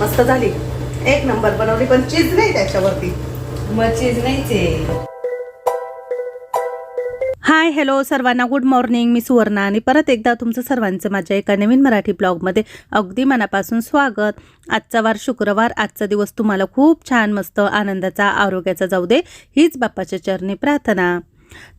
मस्त झाली. एक नंबर बनवली पण चीज नाही त्याच्यावरती. मग चीज नाहीच आहे. हाय हॅलो सर्वांना गुड मॉर्निंग मी सुवर्णा आणि परत एकदा तुमचं सर्वांचं माझ्या एका नवीन मराठी ब्लॉगमध्ये अगदी मनापासून स्वागत. आजचा वार शुक्रवार आजचा दिवस तुम्हाला खूप छान मस्त आनंदाचा आरोग्याचा जाऊ दे हीच बाप्पाच्या चरणी प्रार्थना.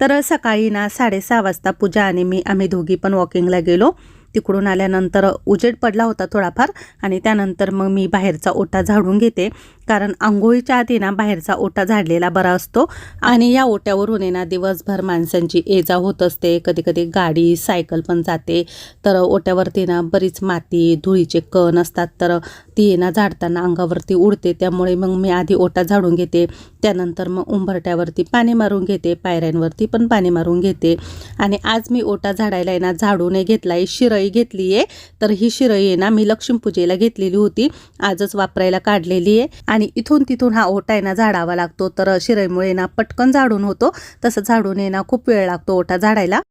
तर सकाळी ना साडेसहा वाजता पूजा आणि मी आम्ही दोघी पण वॉकिंगला गेलो. तिकडून आल्यानंतर उजेड पडला होता थोडाफार आणि त्यानंतर मग मी बाहेरचा ओटा झाडून घेते. कारण आंघोळीच्या आधी ना बाहेरचा ओटा झाडलेला बरा असतो आणि या ओट्यावरून ना दिवसभर माणसांची ये जा होत असते. कधी कधी गाडी सायकल पण जाते. तर ओट्यावरती ना बरीच माती धुळीचे कण असतात. तर ती आहे ना झाडताना अंगावरती उडते. त्यामुळे मग मी आधी ओटा झाडून घेते. त्यानंतर मग उंबरट्यावरती पाणी मारून घेते. पायऱ्यांवरती पण पाणी मारून घेते. आणि आज मी ओटा झाडायला आहे ना झाडूने घेतला आहे शिरई घेतली आहे. तर ही शिरई आहे ना मी लक्ष्मीपूजेला घेतलेली होती. आजच वापरायला काढलेली आहे. आणि इथून तिथून हा ओटा आहे ना झाडावा लागतो. तर शिरईमुळे ना पटकन झाडून होतो. तसं झाडून आहे ना खूप वेळ लागतो ओटा झाडायला.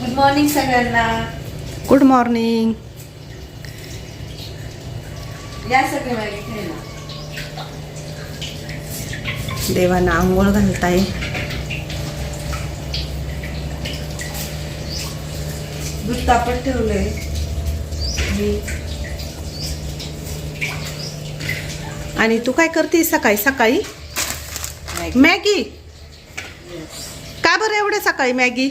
गुड मॉर्निंग सगळ्यांना. गुड मॉर्निंग या सगळे देवांना आंघोळ घालताय. दूध तापत ठेवलंय. आणि तू काय करते सकाळी? सकाळी? मॅगी. का बरं एवढे सकाळी मॅगी?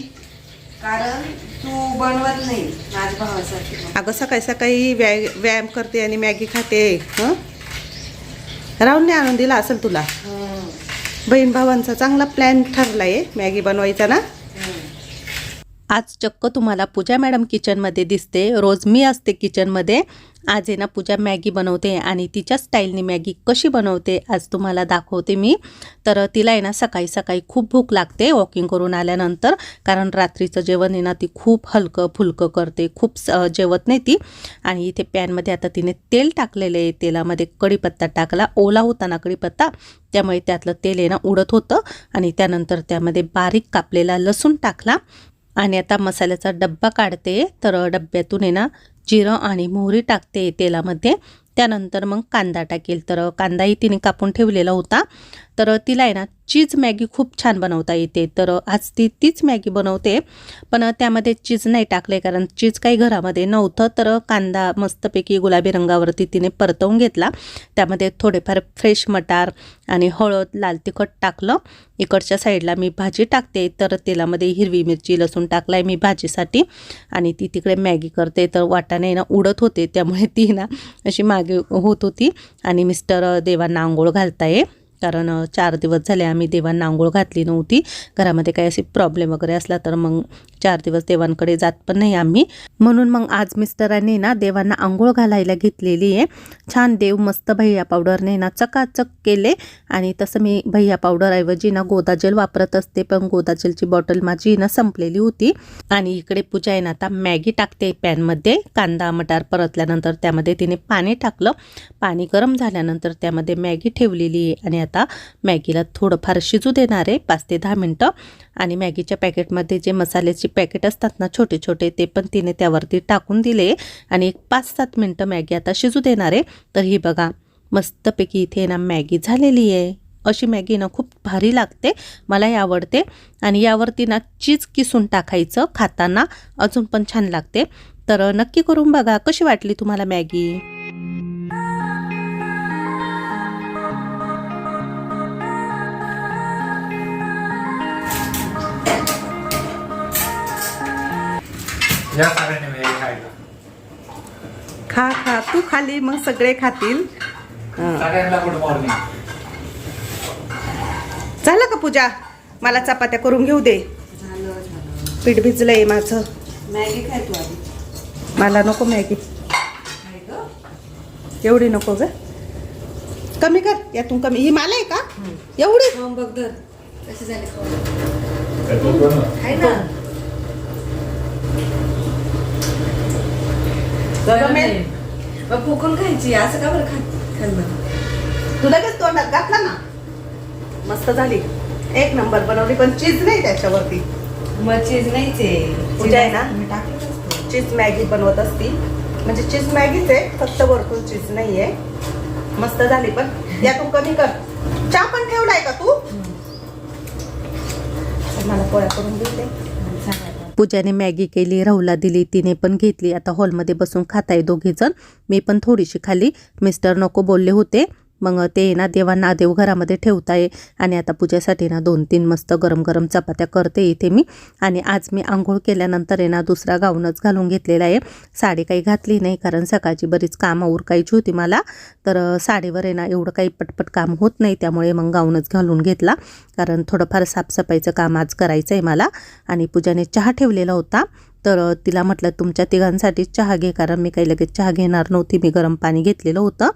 कारण तू बनवत नाही माझ्या भावासाठी मग. अगं सकाळी सकाळी व्याय व्यायाम करते आणि मॅगी खाते. हं? राहून नाही आणून दिला असेल तुला. बहीण भावांचा चांगला प्लॅन ठरलाय मॅगी बनवायचा ना. आज चक्क तुम्हाला पूजा मॅडम किचनमध्ये दिसते. रोज मी असते किचनमध्ये आज आहे ना पूजा मॅगी बनवते आणि तिच्या स्टाईलने मॅगी कशी बनवते आज तुम्हाला दाखवते मी. तर तिला आहे ना सकाळी सकाळी खूप भूक लागते वॉकिंग करून आल्यानंतर. कारण रात्रीचं जेवण आहे ना ती खूप हलकं फुलकं करते. खूप स- जेवत नाही ती. आणि इथे पॅनमध्ये आता तिने तेल टाकलेलं आहे. तेलामध्ये कढीपत्ता टाकला. ओला होता ना कढीपत्ता. त्यामुळे त्यातलं तेल आहे ना उडत होतं. आणि त्यानंतर त्यामध्ये बारीक कापलेला लसूण टाकला. आणि आता मसाल्याचा डब्बा काढते. तर डब्यातून आहे ना जिरं आणि मोहरी टाकते तेलामध्ये. त्यानंतर मग कांदा टाकेल. तर कांदाही तिने कापून ठेवलेला होता. तर तिला आहे ना चीज मॅगी खूप छान बनवता येते. तर आज ती तीच मॅगी बनवते. पण त्यामध्ये चीज नाही टाकले कारण चीज काही घरामध्ये नव्हतं. तर कांदा मस्तपैकी गुलाबी रंगावरती तिने परतवून घेतला. त्यामध्ये थोडेफार फ्रेश मटार आणि हळद लाल तिखट टाकलं. इकडच्या साईडला मी भाजी टाकते. तर तेलामध्ये हिरवी मिरची लसूण टाकलाय मी भाजीसाठी. आणि ती तिकडे मॅगी करते. तर वाटाणे ना उडत होते. त्यामुळे ती ना अशी मागे होत होती. आणि मिस्टर देवांना आंघोळ घालताय. कारण चार दिवस झाले आम्ही देवांना आंघोळ घातली नव्हती. घरामध्ये काही असे प्रॉब्लेम वगैरे असला तर मग चार दिवस देवांकडे जात पण नाही आम्ही. म्हणून मग आज मिस्टरांनी ना देवांना आंघोळ घालायला घेतलेली आहे. छान देव मस्त भैया पावडरने ना चकाचक केले. आणि तसं मी भैया पावडरऐवजी ना गोदाजल वापरत असते. पण गोदाजलची बॉटल माझी ना संपलेली होती. आणि इकडे पूजा आहे ना आता मॅगी टाकते पॅनमध्ये कांदा मटार परतल्यानंतर त्यामध्ये तिने पाणी टाकलं. पाणी गरम झाल्यानंतर त्यामध्ये मॅगी ठेवलेली आहे. आणि आता मॅगीला थोडंफार शिजू देणार आहे पाच ते दहा मिनटं. आणि मॅगीच्या पॅकेटमध्ये जे मसाल्याचे पॅकेट असतात ना छोटे छोटे ते पण तिने त्यावरती टाकून दिले. आणि एक पाच सात मिनटं मॅगी आता शिजू देणार आहे. तर ही बघा मस्तपैकी इथे ना मॅगी झालेली आहे. अशी मॅगी ना खूप भारी लागते मलाही आवडते. आणि यावरती ना चीज किसून टाकायचं खाताना अजून पण छान लागते. तर नक्की करून बघा कशी वाटली तुम्हाला मॅगी? या खायला. खा खा. तू खाली मग सगळे खातील. सगळ्यांना गुड मॉर्निंग झालं का पूजा? मला चपात्या करून घेऊ दे. झालं झालं. पीठ भिजलंय माझं. मॅगी खाय तू आधी. मला नको मॅगी. ग. एवढी नको ग. कमी कर यातून कमी. ही मला आहे का? एवढी? खाऊन बघ धर कसे झाले खाऊन खाय ना. जमेल. मग फुकून खायची असं का बरं खा खाल्लं? तू लगेच तोंडात घातला ना. मस्त झाली. एक नंबर बनवली पण चीज नाही त्याच्यावरती. मग चीज नाहीच आहे. पूजा आहे ना? मी टाकलं चीज मॅगी बनवत असती. म्हणजे चीज मॅगीच आहे फक्त वरतून चीज नाही आहे मस्त झाली पण यातून कमी कर. चहा पण ठेवलाय का तू? मला पोळ्या करून देते पूजाने मॅगी केली राहुला दिली तिने पण घेतली. आता हॉलमध्ये बसून खाताय दोघेजण. मी पण थोडीशी खाली मिस्टर नको बोलले होते. मग ते ना देवांना देवघरामध्ये आहे आणि आता पूजेसाठी ना दोन तीन मस्त गरम गरम चपात्या करते इथे मी. आणि आज मी आंघोळ केल्यानंतर आहे ना दुसरा गाऊनच घालून घेतलेला आहे साडी काही घातली नाही कारण सकाळची बरीच कामं उरकायची होती मला. तर साडीवर आहे ना एवढं काही पटपट काम होत नाही त्यामुळे मग गाऊनच घालून घेतला. कारण थोडंफार साफसफाईचं काम आज करायचं आहे मला. आणि पूजाने चहा ठेवलेला होता. तर तिला म्हटलं तुमच्या तिघांसाठी चहा घे कारण मी काही लगेच चहा घेणार नव्हती. मी गरम पाणी घेतलेलं होतं.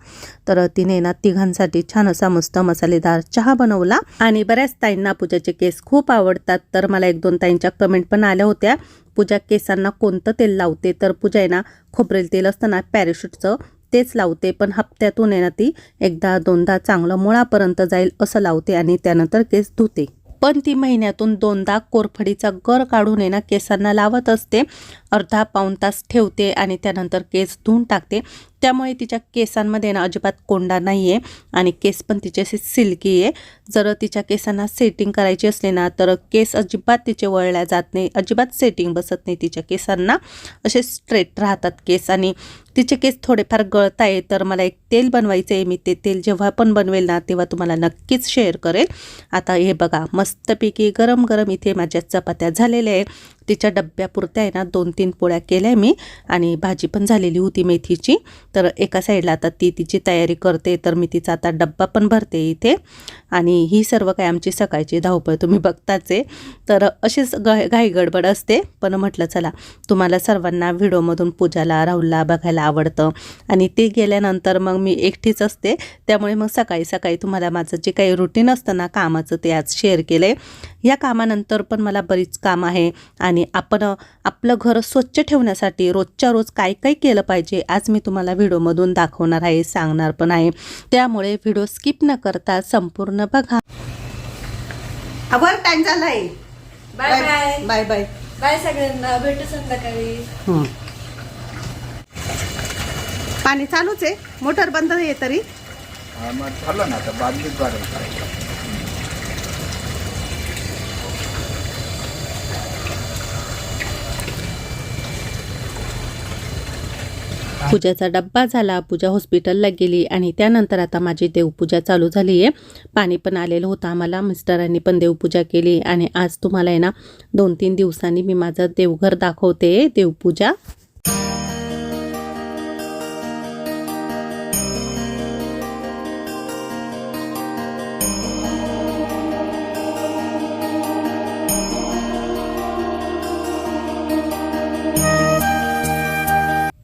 तर तिने ना तिघांसाठी छान असा मस्त मसालेदार चहा बनवला. आणि बऱ्याच ताईंना पूजाचे केस खूप आवडतात. तर मला एक दोन ताईंच्या कमेंट पण आल्या होत्या. पूजा केसांना कोणतं तेल लावते? तर पूजा आहे ना खोबरेल तेल असतं ना पॅराशूटचं तेच लावते. पण हप्त्यातून आहे ना ती एकदा दोनदा चांगलं मुळापर्यंत जाईल असं लावते आणि त्यानंतर केस धुते. पण ती महिन्यातून दोनदा कोरफडीचा गर काढून आहे ना केसांना लावत असते. अर्धा पाऊण तास ठेवते आणि त्यानंतर केस धुवून टाकते. त्यामुळे तिच्या केसांमध्ये ना अजिबात कोंडा नाही आहे आणि केस पण तिचे असे सिल्की आहे. जर तिच्या केसांना सेटिंग करायची असले ना तर केस अजिबात तिचे वळल्या जात नाही अजिबात सेटिंग बसत नाही तिच्या केसांना. असे स्ट्रेट राहतात केस आणि तिचे केस थोडेफार गळत आहे तर मला एक तेल बनवायचं आहे मी ते तेल जेव्हा पण बनवेल ना तेव्हा तुम्हाला नक्कीच शेअर करेल. आता हे बघा मस्तपैकी गरम गरम इथे माझ्या चपात्या झालेल्या आहे तिच्या डब्यापुरत्या आहे ना दोन तीन पोळ्या केल्या मी आणि भाजी पण झालेली होती मेथीची. तर एका साईडला आता ती तिची तयारी करते तर मी तिचा आता डब्बा पण भरते इथे. आणि ही सर्व काय आमची सकाळची धावपळ तुम्ही बघताच आहे. तर अशीच ग घाई गडबड असते. पण म्हटलं चला तुम्हाला सर्वांना व्हिडिओमधून पूजाला राहुलला बघायला आवडतं. आणि ते गेल्यानंतर मग मी एकटीच असते. त्यामुळे मग सकाळी सकाळी तुम्हाला माझं जे काही रुटीन असतं ना कामाचं ते आज शेअर केलं आहे या कामानंतर पण मला बरीच काम आहे. आणि आपण आपलं घर स्वच्छ ठेवण्यासाठी रोजच्या रोज काय काय केलं पाहिजे आज मी तुम्हाला व्हिडिओमधून दाखवणार आहे सांगणार पण आहे. त्यामुळे व्हिडिओ स्किप न करता संपूर्ण बघा. टाइम झालाय. Bye bye bye bye bye सगळ्यांना. भेटू संध्याकाळी. हं. पाणी चालूच आहे. मोटर बंद आहे तरी. हा, झालं ना आता. बादलीत बाहेर करायचं पूजाचा डब्बा झाला पूजा हॉस्पिटलला गेली आणि त्यानंतर आता माझी देवपूजा चालू झाली आहे. पाणी पण आलेलं होतं आम्हाला मिस्टरांनी पण देवपूजा केली आणि आज तुम्हाला आहे ना दोन तीन दिवसांनी मी माझं देवघर दाखवते देवपूजा.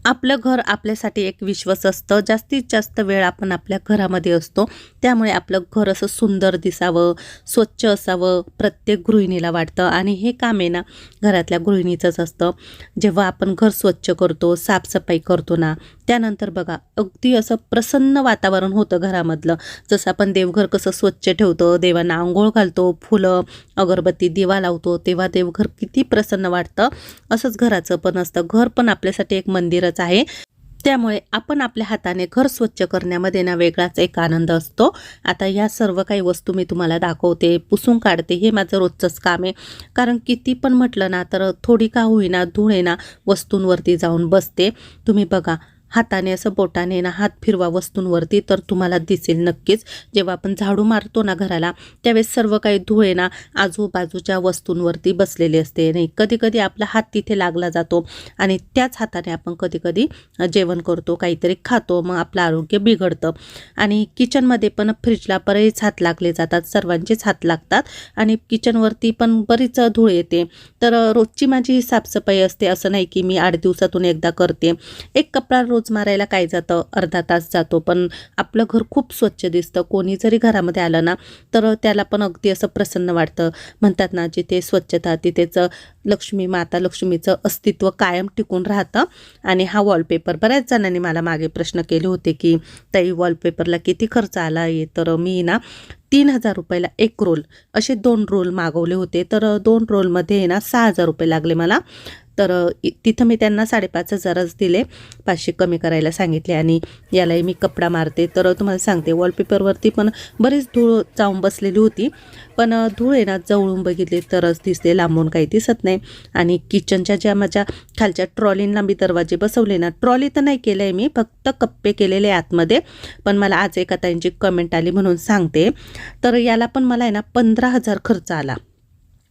आपलं घर आपल्यासाठी एक विश्वास असतं. जास्तीत जास्त वेळ आपण आपल्या घरामध्ये असतो. त्यामुळे आपलं घर असं सुंदर दिसावं स्वच्छ असावं प्रत्येक गृहिणीला वाटतं. आणि हे काम आहे ना घरातल्या गृहिणीचंच असतं. जेव्हा आपण घर स्वच्छ करतो साफसफाई करतो ना त्यानंतर बघा अगदी असं प्रसन्न वातावरण होतं घरामधलं. जसं आपण देवघर कसं स्वच्छ ठेवतो देवांना आंघोळ घालतो फुलं अगरबत्ती दिवा लावतो तेव्हा देवघर किती प्रसन्न वाटतं. असंच घराचं पण असतं. घर पण आपल्यासाठी एक मंदिरच आहे. त्यामुळे आपण आपल्या हाताने घर स्वच्छ करण्यामध्ये ना वेगळाच एक आनंद असतो. आता या सर्व काही वस्तू मी तुम्हाला दाखवते पुसून काढते हे माझं रोजचंच काम आहे. कारण किती पण म्हटलं ना तर थोडी का होईना धूळ ना वस्तूंवरती जाऊन बसते. तुम्ही बघा हाताने असं बोटाने ना हात फिरवा वस्तूंवरती तर तुम्हाला दिसेल नक्कीच. जेव्हा आपण झाडू मारतो ना घराला त्यावेळेस सर्व काही धुळे ना आजूबाजूच्या वस्तूंवरती बसलेले असते नाही? कधी कधी आपला हात तिथे लागला जातो आणि त्याच हाताने आपण कधी कधी जेवण करतो काहीतरी खातो मग आपलं आरोग्य बिघडतं. आणि किचनमध्ये पण फ्रीजला बरेच हात लागले जातात सर्वांचेच हात लागतात आणि किचनवरती पण बरीच धूळ येते. तर रोजची माझी साफसफाई असते असं नाही की मी आठ दिवसातून एकदा करते. एक कपडा रोज मारायला काय जातं? अर्धा तास जातो. पण आपलं घर खूप स्वच्छ दिसतं. कोणी जरी घरामध्ये आलं ना तर त्याला पण अगदी असं प्रसन्न वाटतं. म्हणतात ना जिथे स्वच्छता तिथेच लक्ष्मी माता लक्ष्मीचं अस्तित्व कायम टिकून राहतं. आणि हा वॉलपेपर बऱ्याच जणांनी मला मागे प्रश्न केले होते की ताई वॉलपेपरला किती खर्च आला आहे? तर मी ना तीन हजार रुपयाला एक रोल असे दोन रोल मागवले होते. तर दोन रोलमध्ये ना सहा हजार रुपये लागले मला. तर इ- तिथं मी त्यांना साडेपाच हजारच दिले. पाचशे कमी करायला सांगितले आणि यालाही मी कपडा मारते. तर तुम्हाला सांगते वॉलपेपरवरती पण बरीच धूळ जाऊन बसलेली होती. पण धूळ आहे ना जवळून बघितले तरच दिसते. लांबून काही दिसत नाही. आणि किचनच्या ज्या माझ्या खालच्या ट्रॉलींना मी दरवाजे बसवले ना ट्रॉली तर नाही केलं आहे मी फक्त कप्पे केलेले आहे आतमध्ये. पण मला आज एका ताईंची कमेंट आली म्हणून सांगते. तर याला पण मला आहे ना पंधरा हजार खर्च आला.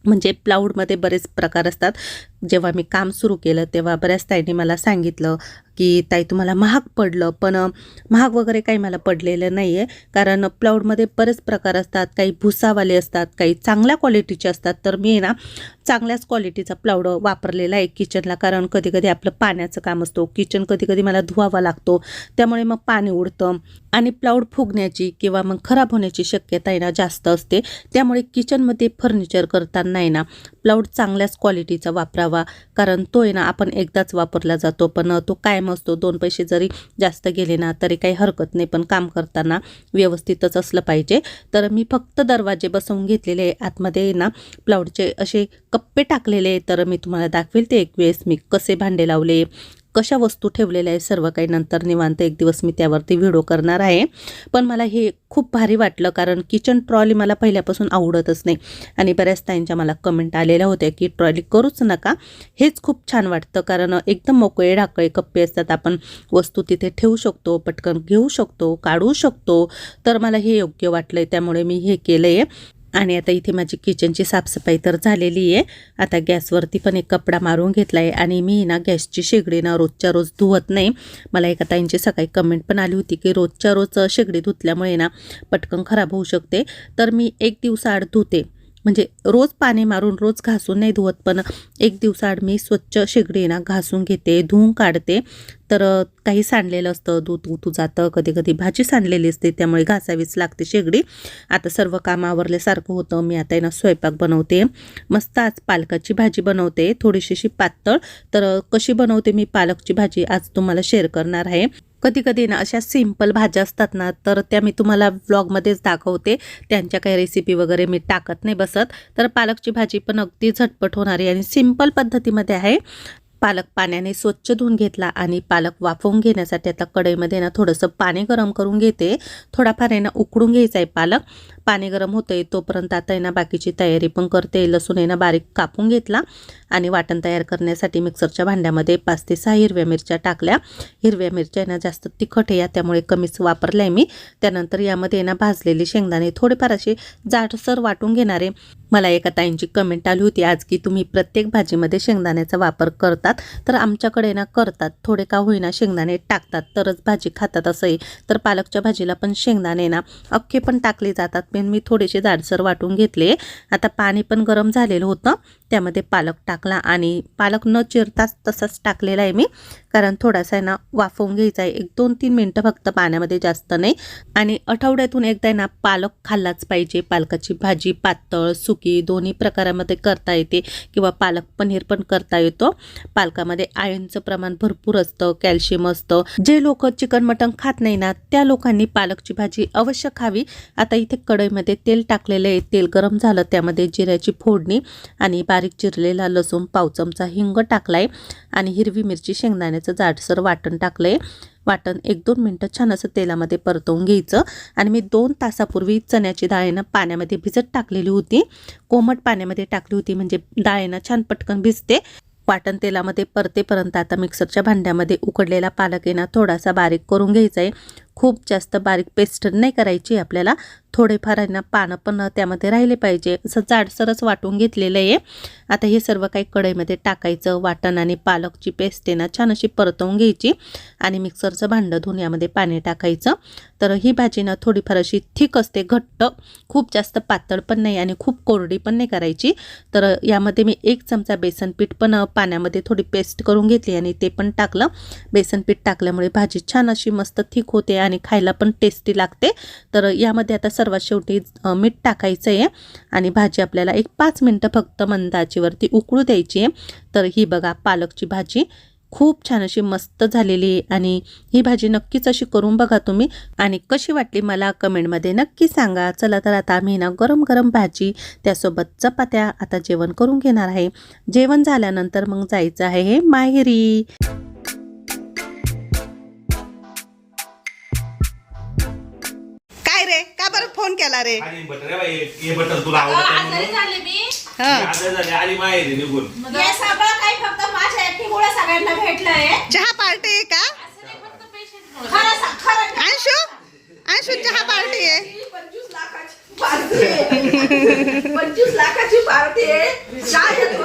म्हणजे प्लाऊडमध्ये बरेच प्रकार असतात. जेव्हा मी काम सुरू केलं तेव्हा बऱ्याच ताईंनी मला सांगितलं की ताई तुम्हाला महाग पडलं पण महाग वगैरे काही मला पडलेलं नाही आहे कारण प्लाऊडमध्ये बरेच प्रकार असतात. काही भुसावाले असतात काही चांगल्या क्वालिटीचे असतात. तर मी ना चांगल्याच क्वालिटीचा प्लाऊड वापरलेला आहे किचनला. कारण कधी कधी आपलं पाण्याचं काम असतो. किचन कधी कधी मला धुवावा लागतो. त्यामुळे मग पाणी उडतं. आणि प्लाऊड फुगण्याची किंवा मग खराब होण्याची शक्यता आहे ना जास्त असते. त्यामुळे किचनमध्ये फर्निचर करताना आहे ना प्लाऊड चांगल्याच क्वालिटीचा वापरावा. कारण तो आहे ना आपण एकदाच वापरला जातो. पण तो कायम असतो. दोन पैसे जरी जास्त गेले ना तरी काही हरकत नाही. पण काम करताना व्यवस्थितच असलं पाहिजे. तर मी फक्त दरवाजे बसवून घेतलेले आहे. आतमध्ये आहे ना प्लाऊडचे असे कप्पे टाकलेले तर मी तुम्हाला दाखवेल ते एक वेळेस. मी कसे भांडे लावले कशा वस्तू ठेवलेल्या आहे सर्व काही नंतर निवांत एक दिवस मी त्यावरती व्हिडिओ करणार आहे. पण मला हे खूप भारी वाटलं कारण किचन ट्रॉली मला पहिल्यापासून आवडतच नाही. आणि बऱ्याच ताईंच्या मला कमेंट आलेल्या होत्या की ट्रॉली करूच नका. हेच खूप छान वाटतं कारण एकदम मोकळे ढाकळे कप्पे असतात. आपण वस्तू तिथे ठेवू शकतो पटकन घेऊ शकतो काढू शकतो. तर मला हे योग्य वाटलं आहे त्यामुळे मी हे केलं आहे आणि आता इथे माझी किचनची साफसफाई तर झालेली आहे. आता गॅसवरती पण एक कपडा मारून घेतला आहे आणि मी ना गॅसची शेगडी ना रोजच्या रोज धुवत नाही. मला एका ताईंची सकाळी कमेंट पण आली होती की रोजच्या रोज शेगडी धुतल्यामुळे ना पटकन खराब होऊ शकते. तर मी एक दिवसाआड धुते. म्हणजे रोज पाणी मारून रोज घासून नाही धुवत पण एक दिवसाआड मी स्वच्छ शेगडी ना घासून घेते धुवून काढते. तर काही सांडलेलं असतं दूध उतू जातं कधी कधी भाजी सांडलेली असते त्यामुळे घासावीच लागते शेगडी. आता सर्व काम आवरल्यासारखं होतं मी आता यांना स्वयंपाक बनवते. मस्त आज पालकाची भाजी बनवते थोडीशीशी पातळ. तर कशी बनवते मी पालकची भाजी आज तुम्हाला शेअर करणार आहे. कधी कधी ना अशा सिंपल भाज्या असतात ना तर त्या मी तुम्हाला व्लॉगमध्येच दाखवते. त्यांच्या काही रेसिपी वगैरे मी टाकत नाही बसत. तर पालकची भाजी पण अगदी झटपट होणारी आणि सिंपल पद्धतीमध्ये आहे. पालक पाण्याने स्वच्छ धुवून घेतला आणि पालक वाफवून घेण्यासाठी आता कढईमध्ये ना थोडंसं पाणी गरम करून घेते. थोडाफार आहे ना उकडून घ्यायचा आहे पालक. पाणी गरम होतंय तोपर्यंत आता आहे ना बाकीची तयारी पण करते. लसूण आहे ना बारीक कापून घेतला आणि वाटण तयार करण्यासाठी मिक्सरच्या भांड्यामध्ये पाच ते सहा हिरव्या मिरच्या टाकल्या. हिरव्या मिरच्या आहे ना जास्त तिखट आहे या त्यामुळे कमीच वापरल्या आहे मी. त्यानंतर यामध्ये ना भाजलेले शेंगदाणे थोडेफार असे जाडसर वाटून घेणारे मला एका ताईंची कमेंट आली होती आज की तुम्ही प्रत्येक भाजीमध्ये शेंगदाण्याचा वापर करतात तर आमच्याकडे ना करतात थोडे का होईना शेंगदाणे टाकतात तरच भाजी खातात असंही. तर पालकच्या भाजीला पण शेंगदाणे ना अख्खे पण टाकले जातात पण मी थोडेसे जाडसर वाटून घेतले. आता पाणी पण गरम झालेलं होतं त्यामध्ये पालक टाकला आणि पालक न चिरताच तसाच टाकलेला आहे मी कारण थोडासा आहे ना वाफवून घ्यायचा आहे. एक दोन तीन मिनटं फक्त पाण्यामध्ये जास्त नाही. आणि आठवड्यातून एकदा आहे ना पालक खाल्लाच पाहिजे पालकाची भाजी पातळ सुकी दोन्ही प्रकारामध्ये करता येते किंवा पालक पनीर पण करता येतो. पालकामध्ये आयर्नचं प्रमाण भरपूर असतं कॅल्शियम असतं. जे लोक चिकन मटण खात नाही ना त्या लोकांनी पालकची भाजी अवश्य खावी. आता इथे कढईमध्ये तेल टाकलेलं आहे. तेल गरम झालं त्यामध्ये जिऱ्याची फोडणी आणि बारीक चिरलेला लसूण पाव चमचा हिंग टाकलाय आणि हिरवी मिरची शेंगदाण्याचं जाडसर वाटण टाकलंय. वाटण एक दोन मिनटं छान असं तेलामध्ये परतवून घ्यायचं. आणि मी दोन तासापूर्वी चण्याची डाळ ना पाण्यामध्ये भिजत टाकलेली होती. कोमट पाण्यामध्ये टाकली होती म्हणजे डाळ ना छान पटकन भिजते. वाटण तेलामध्ये परतेपर्यंत आता मिक्सरच्या भांड्यामध्ये उकडलेला पालक आहे ना थोडासा बारीक करून घ्यायचा आहे. खूप जास्त बारीक पेस्ट नाही करायची आपल्याला. थोडेफार आहे ना पानं पण त्यामध्ये राहिले पाहिजे. असं जाडसरच वाटून घेतलेलं आहे. आता हे सर्व काही कढईमध्ये टाकायचं. वाटण आणि पालकची पेस्ट आहे ना छान अशी परतवून घ्यायची आणि मिक्सरचं भांडं धुवून यामध्ये पाणी टाकायचं. तर ही भाजी ना थोडीफार अशी थिक असते घट्ट. खूप जास्त पातळ पण नाही आणि खूप कोरडी पण नाही करायची. तर यामध्ये मी एक चमचा बेसन पीठ पण पाण्यामध्ये थोडी पेस्ट करून घेतली आणि ते पण टाकलं. बेसन पीठ टाकल्यामुळे भाजी छान अशी मस्त थिक होते आणि खायला पण टेस्टी लागते. तर यामध्ये आता सर्वात शेवटी मीठ टाकायचं आहे आणि भाजी आपल्याला एक पाच मिनटं फक्त मंदाचीवरती उकळू द्यायची आहे. तर ही बघा पालकची भाजी खूप छान अशी मस्त झालेली आहे आणि ही भाजी नक्कीच अशी करून बघा तुम्ही. आणि कशी वाटली मला कमेंटमध्ये नक्की सांगा. चला तर आता आम्ही ना गरम गरम भाजी त्यासोबत चपात्या आता जेवण करून घेणार आहे. जेवण झाल्यानंतर मग जायचं आहे हे माहेरी. रे का बरं फोन केला रे? आणि बटर रे बाई, हे बटर तुला आवडत आहे म्हणून? झाले मी. हा. आता झाले आली माहेरी निघून. हे सगळं काही फक्त माझ्या एकटीमुळे सगळ्यांना भेटलंय. चहा पार्टी आहे का? खरं सा- खरं अंशू? अंशू चहा पार्टी आहे. पंचवीस लाखाची पार्टी आहे. पंचवीस लाखाची पार्टी आहे चहा येतो.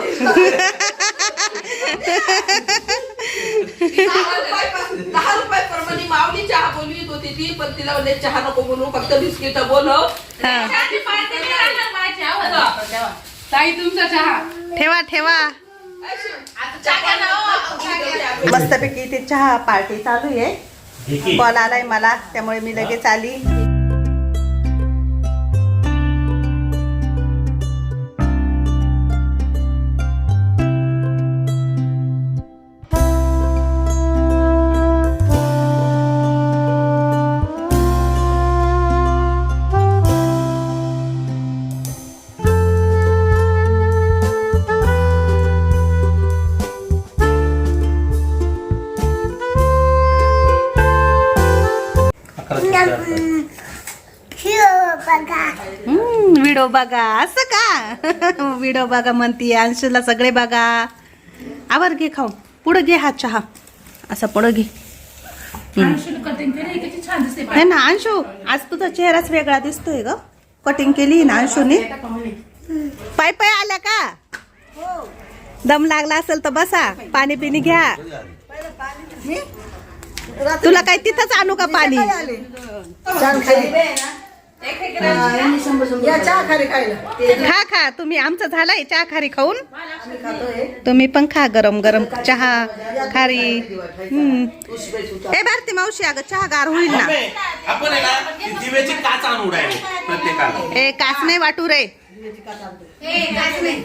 दहा रुपये- दहा रुपये प्रमाणे माऊली चहा बोलवीत होती ती पण तिला म्हणले चहा नको बोलू फक्त बिस्किट बोलव. ताई तुमचा चहा. ठेवा ठेवा. हो. मस्तपैकी इथे चहा पार्टी चालू आहे. कॉल आलाय मला त्यामुळे मी लगेच आली. बघा असं का? व्हिडिओ बघा म्हणती अंशूला सगळे बघा. आवर घे खाऊ. पुढं घे हा चहा. असा पुढं घे. नाही ना अंशू आज तुझा चेहराच वेगळा दिसतोय ग. कटिंग केली ना अंशूने. पाय पाय आल्या का? दम लागला असेल तर बसा. पाणी पिणी घ्या. तुला काय तिथंच आणू का पाणी? खा खा. तुम्ही आमचं झालंय चहा खारी खाऊन. तुम्ही पण खा गरम गरम चहा खारी. हम्म. ए भारती मावशी अगं चहा गार होईल ना. ए काच नाही वाटू रे. हे, काच नाही.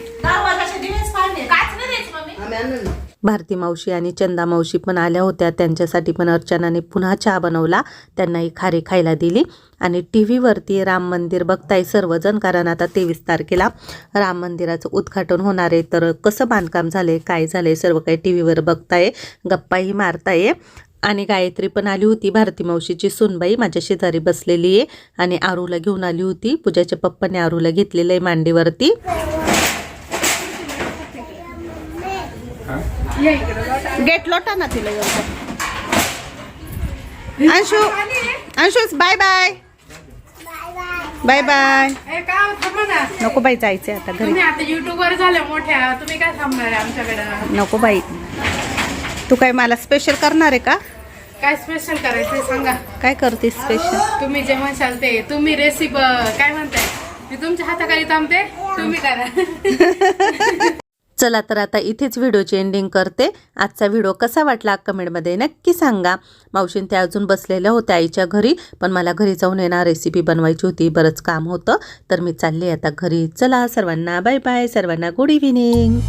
भारती मावशी आणि चंदा मावशी पण आल्या होत्या. त्यांच्यासाठी पण अर्चनाने पुन्हा चहा बनवला. त्यांनाही खारी खायला दिली. आणि टी व्हीवरती राम मंदिर बघताय सर्वजण कारण आता तेवीस तारखेला राम मंदिराचं उद्घाटन होणार आहे. तर कसं बांधकाम झालं आहे काय झालं आहे सर्व काही टी व्हीवर बघताय. गप्पाही मारताय. आणि गायत्री पण आली होती भारती मावशीची सुनबाई माझ्या शेजारी बसलेली आहे. आणि आरूला घेऊन आली होती. पूजाच्या पप्पाने आरूला घेतलेलं आहे मांडीवरती. गेट लोटा ना तिला एवढं. अंशू अंशूस बाय बाय बाय बाय नको बाई जायचंय आता घरी. तुम्ही आता युट्यूब वर झाले मोठ्या तुम्ही काय थांबणार आमच्याकडे? नको बाई. तू काय मला स्पेशल करणार आहे का? काय स्पेशल करायचंय सांगा. काय करते स्पेशल तुम्ही जे म्हणशाल ते तुम्ही रेसिपी काय म्हणताय? मी तुमच्या हाताखाली थांबते तुम्ही करा. चला तर आता इथेच व्हिडिओची एंडिंग करते. आजचा व्हिडिओ कसा वाटला कमेंटमध्ये नक्की सांगा. मावशीन त्या अजून बसलेल्या होत्या आईच्या घरी पण मला घरी जाऊन येणार रेसिपी बनवायची होती बरंच काम होतं. तर मी चालले आता घरी. चला सर्वांना बाय बाय सर्वांना गुड इव्हिनिंग